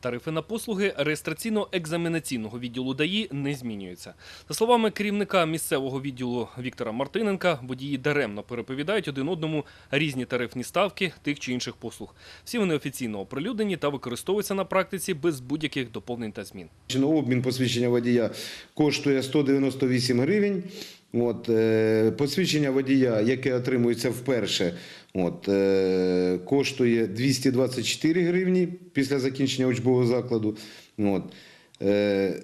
Тарифи на послуги реєстраційно-екзаменаційного відділу ДАІ не змінюються. За словами керівника місцевого відділу Віктора Мартиненка, водії даремно переповідають один одному різні тарифні ставки тих чи інших послуг. Всі вони офіційно оприлюднені та використовуються на практиці без будь-яких доповнень та змін. Обмін посвідчення водія коштує 198 гривень. От, е, посвідчення водія, яке отримується вперше, от, е, коштує 224 гривні після закінчення учбового закладу. От, е,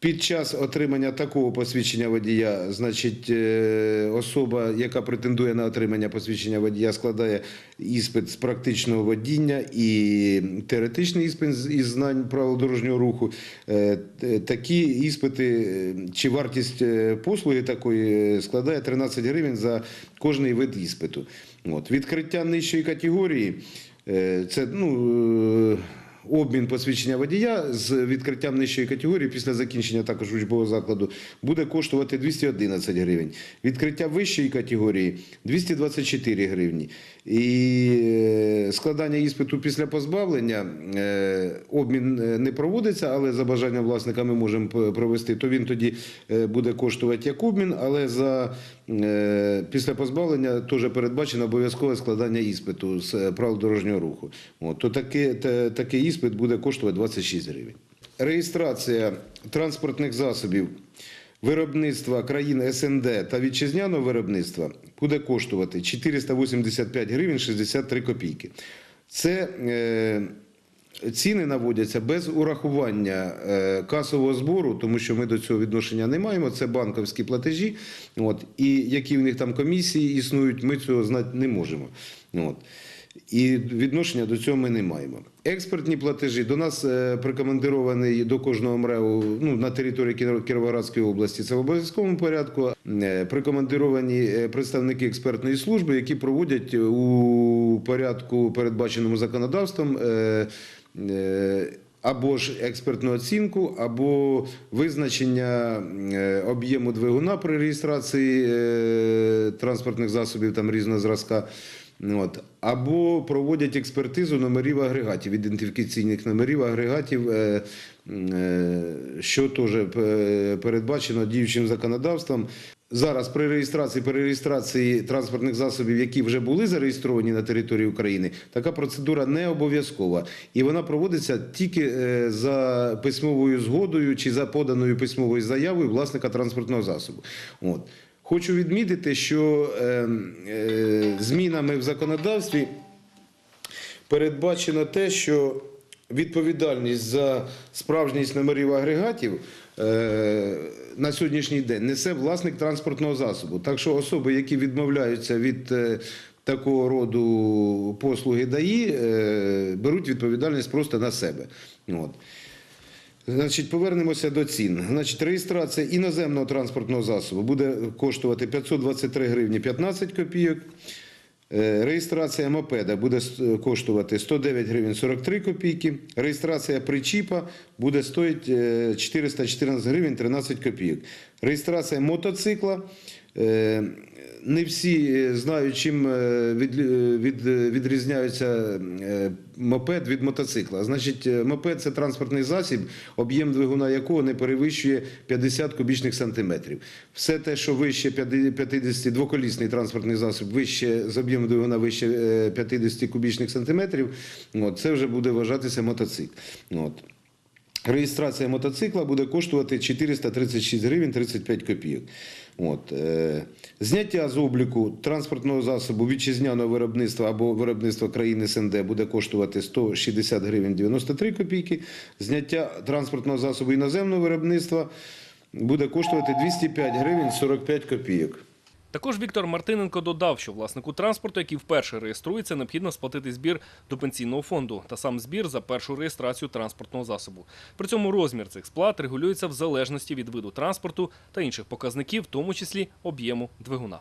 під час отримання такого посвідчення водія, значить, е, особа, яка претендує на отримання посвідчення водія, складає іспит з практичного водіння і теоретичний іспит із знань правил дорожнього руху. Е, Такі іспити чи вартість е, послуги такої складає 13 гривень за кожний вид іспиту. От. Відкриття нижчої категорії це ну. Обмін посвідчення водія з відкриттям нижчої категорії після закінчення також учбового закладу буде коштувати 211 гривень. Відкриття вищої категорії 224 гривні. І е, складання іспиту після позбавлення е, обмін е, не проводиться, але за бажанням власника ми можемо провести. То він тоді буде коштувати як обмін, але за після позбавлення теж передбачено обов'язкове складання іспиту з е, правил дорожнього руху. От, то таке, та- такий іспит буде коштувати 26 гривень. Реєстрація транспортних засобів виробництва країн СНД та вітчизняного виробництва буде коштувати 485 гривень 63 копійки. Це е, ціни наводяться без урахування е, касового збору, тому що ми до цього відношення не маємо. Це банковські платежі. От, і які в них там комісії існують, ми цього знати не можемо. От. І відношення до цього ми не маємо. Експортні платежі до нас е, прикомандирований до кожного МРЕО ну, на території Кіро- Кіровоградської області. Це в обов'язковому порядку. Е, Прикомандировані представники експертної служби, які проводять у порядку, передбаченому законодавством. Е, або ж експертну оцінку, або визначення е, об'єму двигуна при реєстрації е, транспортних засобів там різного зразка. От. Або проводять експертизу номерів агрегатів, ідентифікаційних номерів агрегатів, що теж передбачено діючим законодавством. Зараз при реєстрації перереєстрації транспортних засобів, які вже були зареєстровані на території України, така процедура не обов'язкова, і вона проводиться тільки е, за письмовою згодою чи за поданою письмовою заявою власника транспортного засобу. От. Хочу відмітити, що е, е, змінами в законодавстві передбачено те, що відповідальність за справжність номерів агрегатів е, на сьогоднішній день несе власник транспортного засобу. Так що особи, які відмовляються від е, такого роду послуги ДАІ, е, беруть відповідальність просто на себе. От. Значить, повернемося до цін. Значить, реєстрація іноземного транспортного засобу буде коштувати 523 гривні 15 копійок. Е, Реєстрація мопеда буде с- коштувати 109 гривень 43 копійки. Реєстрація причіпа буде стоїти е, 414 гривень 13 копійок. Реєстрація мотоцикла. Е, Не всі е, знають, чим е, від, від, відрізняються е, мопед від мотоцикла. Значить, мопед це транспортний засіб, об'єм двигуна якого не перевищує 50 кубічних сантиметрів. Все те, що вище 50, двоколісний транспортний засіб, вище з об'ємом двигуна вище е, 50 кубічних сантиметрів, от, це вже буде вважатися мотоцикл. От. Реєстрація мотоцикла буде коштувати 436 гривень 35 копійок. От. Е, зняття з обліку транспортного засобу вітчизняного виробництва або виробництва країни СНД буде коштувати 160 гривень 93 копійки. Зняття транспортного засобу іноземного виробництва буде коштувати 205 гривень 45 копійок. Також Віктор Мартиненко додав, що власнику транспорту, який вперше реєструється, необхідно сплатити збір до пенсійного фонду та сам збір за першу реєстрацію транспортного засобу. При цьому розмір цих сплат регулюється в залежності від виду транспорту та інших показників, в тому числі об'єму двигуна.